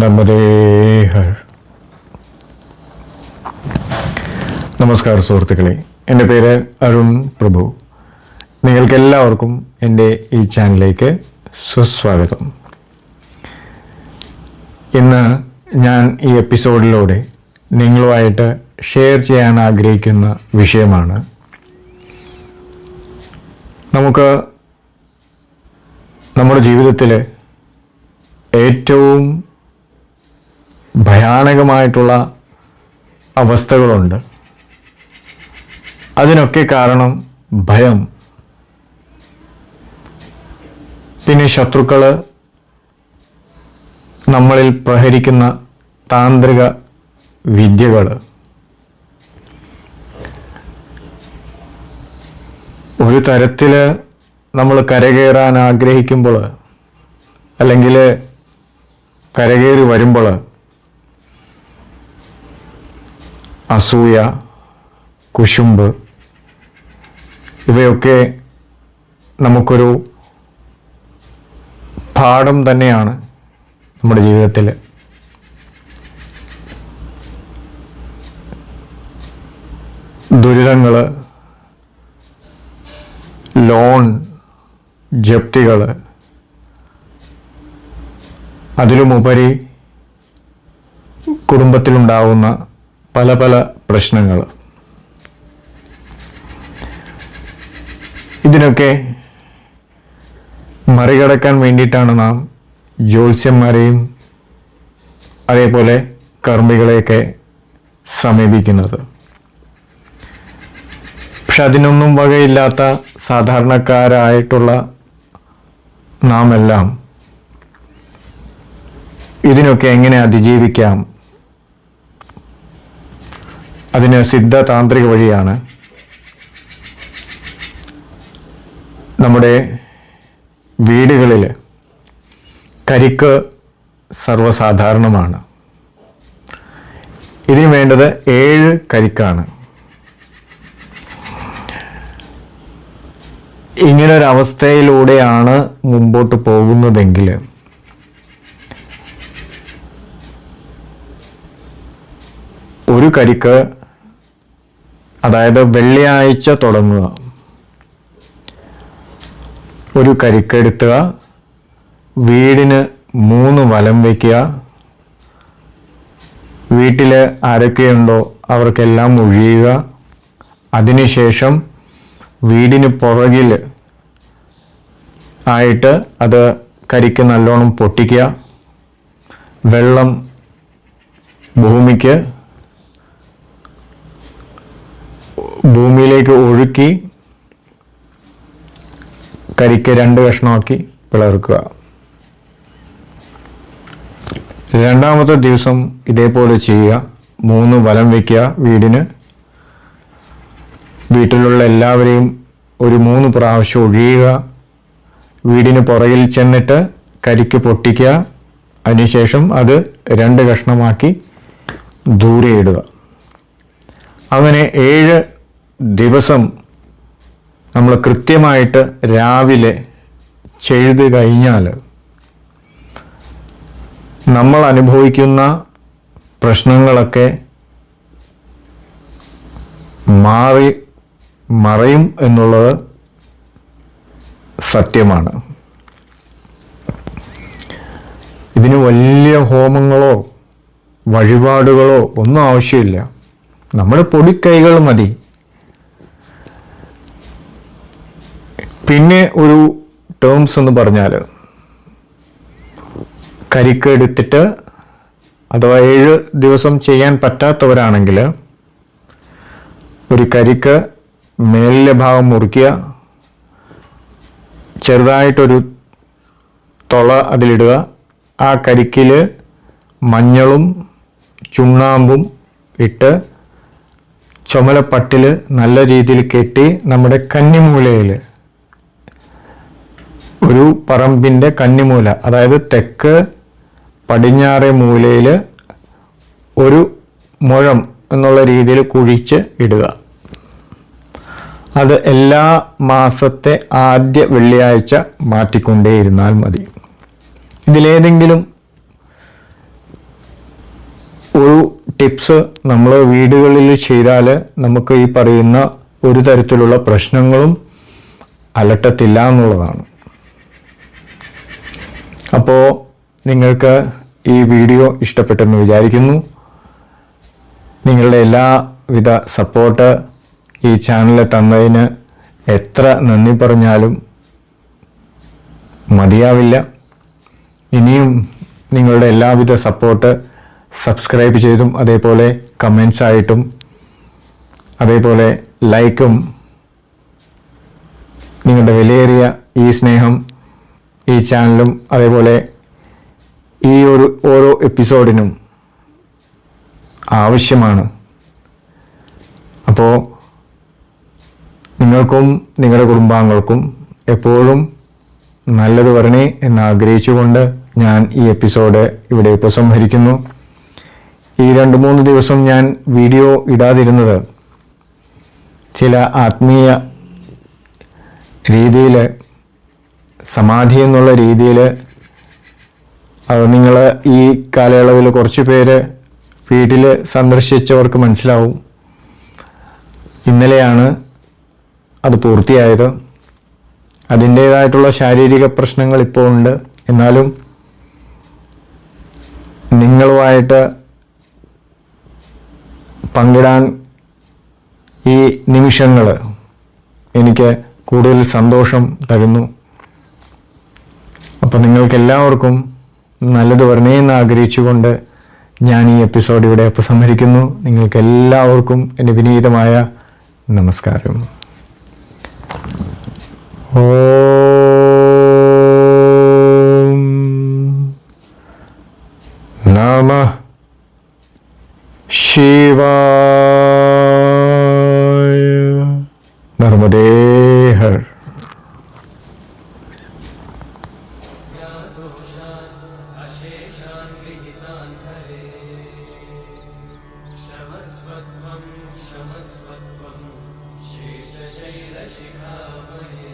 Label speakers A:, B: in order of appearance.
A: നമദേഹർ നമസ്കാരം സുഹൃത്തുക്കളെ. എന്റെ പേര് അരുൺ പ്രഭു. നിങ്ങൾക്കെല്ലാവർക്കും എന്റെ ഈ ചാനലിലേക്ക് സുസ്വാഗതം. ഇന്ന് ഞാൻ ഈ എപ്പിസോഡിലൂടെ നിങ്ങളുമായിട്ട് ഷെയർ ചെയ്യാൻ ആഗ്രഹിക്കുന്ന വിഷയമാണ്. നമുക്ക് നമ്മുടെ ജീവിതത്തിൽ ഏറ്റവും ഭയാനകമായിട്ടുള്ള അവസ്ഥകളുണ്ട്. അതിനൊക്കെ കാരണം ഭയം. പിന്നെ ശത്രുക്കൾ നമ്മളിൽ പ്രഹരിക്കുന്ന താന്ത്രിക വിദ്യകൾ ഒരു തരത്തിൽ നമ്മൾ കരകയറാൻ ആഗ്രഹിക്കുമ്പോൾ അല്ലെങ്കിൽ കരകയറി വരുമ്പോൾ അസൂയ കുശുമ്പ് ഇവയൊക്കെ നമുക്കൊരു പാഠം തന്നെയാണ് നമ്മുടെ ജീവിതത്തിൽ. ദുരിതങ്ങൾ ലോൺ ജപ്തികൾ അതിലുമുപരി കുടുംബത്തിലുണ്ടാവുന്ന പല പല പ്രശ്നങ്ങൾ. ഇതിനൊക്കെ മറികടക്കാൻ വേണ്ടിയിട്ടാണ് നാം ജ്യോത്സ്യന്മാരെയും അതേപോലെ കർമ്മികളെയൊക്കെ സമീപിക്കുന്നത്. പക്ഷെ അതിനൊന്നും വകയില്ലാത്ത സാധാരണക്കാരായിട്ടുള്ള നാം എല്ലാം ഇതിനൊക്കെ എങ്ങനെ അതിജീവിക്കാം? അതിന് സിദ്ധ താന്ത്രിക വഴിയാണ് നമ്മുടെ വീടുകളിൽ കരിക്ക് സർവസാധാരണമാണ്. ഇതിന് വേണ്ടത് ഏഴ് കരിക്കാണ്. ഇങ്ങനൊരവസ്ഥയിലൂടെയാണ് മുമ്പോട്ട് പോകുന്നതെങ്കിൽ ഒരു കരിക്ക് അതായത് വെള്ളിയാഴ്ച തുടങ്ങുക. ഒരു കരിക്കെടുത്തുക വീടിന് മൂന്ന് വലം വയ്ക്കുക വീട്ടിൽ ആരൊക്കെയുണ്ടോ അവർക്കെല്ലാം ഒഴിയുക. അതിനുശേഷം വീടിന് പുറകിൽ ആയിട്ട് അത് കരിക്ക് നല്ലോണം പൊട്ടിക്കുക. വെള്ളം ഭൂമിക്ക് ഭൂമിയിലേക്ക് ഒഴുക്കി കരിക്ക് രണ്ട് കഷ്ണമാക്കി പിളർക്കുക. രണ്ടാമത്തെ ദിവസം ഇതേപോലെ ചെയ്യുക. മൂന്ന് വലം വയ്ക്കുക വീടിന്. വീട്ടിലുള്ള എല്ലാവരെയും ഒരു മൂന്ന് പ്രാവശ്യം ഒഴിയുക. വീടിന് പുറകിൽ ചെന്നിട്ട് കരിക്ക് പൊട്ടിക്കുക. അതിനുശേഷം അത് രണ്ട് കഷ്ണമാക്കി ദൂരെ ഇടുക. അങ്ങനെ ഏഴ് ദിവസം നമ്മൾ കൃത്യമായിട്ട് രാവിലെ ചെയ്ത് കഴിഞ്ഞാൽ നമ്മൾ അനുഭവിക്കുന്ന പ്രശ്നങ്ങളൊക്കെ മാറി മറയും എന്നുള്ളത് സത്യമാണ്. ഇതിന് വലിയ ഹോമങ്ങളോ വഴിപാടുകളോ ഒന്നും ആവശ്യമില്ല. നമ്മുടെ പൊടിക്കൈകൾ മതി. പിന്നെ ഒരു ടേംസ് എന്ന് പറഞ്ഞാൽ കരിക്ക് എടുത്തിട്ട് അഥവാ ഏഴ് ദിവസം ചെയ്യാൻ പറ്റാത്തവരാണെങ്കിൽ ഒരു കരിക്ക് മേലിലെ ഭാഗം മുറിക്കുക ചെറുതായിട്ടൊരു തുള അതിലിടുക. ആ കരിക്കിൽ മഞ്ഞളും ചുണ്ണാമ്പും ഇട്ട് ചുമലപ്പട്ടിൽ നല്ല രീതിയിൽ കെട്ടി നമ്മുടെ കന്നിമൂലയിൽ ഒരു പറമ്പിന്റെ കന്നിമൂല അതായത് തെക്ക് പടിഞ്ഞാറേ മൂലയിൽ ഒരു മുഴം എന്നുള്ള രീതിയിൽ കുഴിച്ച് ഇടുക. അത് എല്ലാ മാസത്തെ ആദ്യ വെള്ളിയാഴ്ച മാറ്റിക്കൊണ്ടേയിരുന്നാൽ മതി. ഇതിലേതെങ്കിലും ഒരു ടിപ്സ് നമ്മൾ വീടുകളിൽ ചെയ്താൽ നമുക്ക് ഈ പറയുന്ന ഒരു തരത്തിലുള്ള പ്രശ്നങ്ങളും അലട്ടത്തില്ല എന്നുള്ളതാണ്. അപ്പോൾ നിങ്ങൾക്ക് ഈ വീഡിയോ ഇഷ്ടപ്പെട്ടെന്ന് വിചാരിക്കുന്നു. നിങ്ങളുടെ എല്ലാവിധ സപ്പോർട്ട് ഈ ചാനലിൽ തന്നതിന് എത്ര നന്ദി പറഞ്ഞാലും മതിയാവില്ല. ഇനിയും നിങ്ങളുടെ എല്ലാവിധ സപ്പോർട്ട് സബ്സ്ക്രൈബ് ചെയ്തും അതേപോലെ കമൻസ് ആയിട്ടും അതേപോലെ ലൈക്കും നിങ്ങളുടെ വിലയേറിയ ഈ സ്നേഹം ഈ ചാനലും അതേപോലെ ഈ ഒരു ഓരോ എപ്പിസോഡിനും ആവശ്യമാണ്. അപ്പോൾ നിങ്ങൾക്കും നിങ്ങളുടെ കുടുംബാംഗങ്ങൾക്കും എപ്പോഴും നല്ലത് വരണേ എന്ന് ആഗ്രഹിച്ചുകൊണ്ട് ഞാൻ ഈ എപ്പിസോഡ് ഇവിടെ ഉപസംഹരിക്കുന്നു. ഈ രണ്ട് മൂന്ന് ദിവസം ഞാൻ വീഡിയോ ഇടാതിരുന്നത് ചില ആത്മീയ രീതിയിൽ സമാധി എന്നുള്ള രീതിയിൽ നിങ്ങൾ ഈ കാലയളവിൽ കുറച്ച് പേര് വീട്ടിൽ സന്ദർശിച്ചവർക്ക് മനസ്സിലാവും. ഇന്നലെയാണ് അത് പൂർത്തിയായത്. അതിന്റേതായിട്ടുള്ള ശാരീരിക പ്രശ്നങ്ങൾ ഇപ്പോൾ ഉണ്ട്. എന്നാലും നിങ്ങളുമായിട്ട് പങ്കിടാൻ ഈ നിമിഷങ്ങൾ എനിക്ക് കൂടുതൽ സന്തോഷം തരുന്നു. അപ്പോൾ നിങ്ങൾക്ക് എല്ലാവർക്കും നല്ലത് വരണേ എന്ന് ആഗ്രഹിച്ചുകൊണ്ട് ഞാൻ ഈ എപ്പിസോഡ് ഇവിടെ ഉപസംഹരിക്കുന്നു നിങ്ങൾക്ക് എല്ലാവർക്കും എന്റെ വിനീതമായ നമസ്കാരം. ഓ നമ ശിവായ നർമ്മദേ
B: अशेषान् विहितान् हरे। क्षमस्वत्वं क्षमस्वत्वं शेषशैलशिखामणे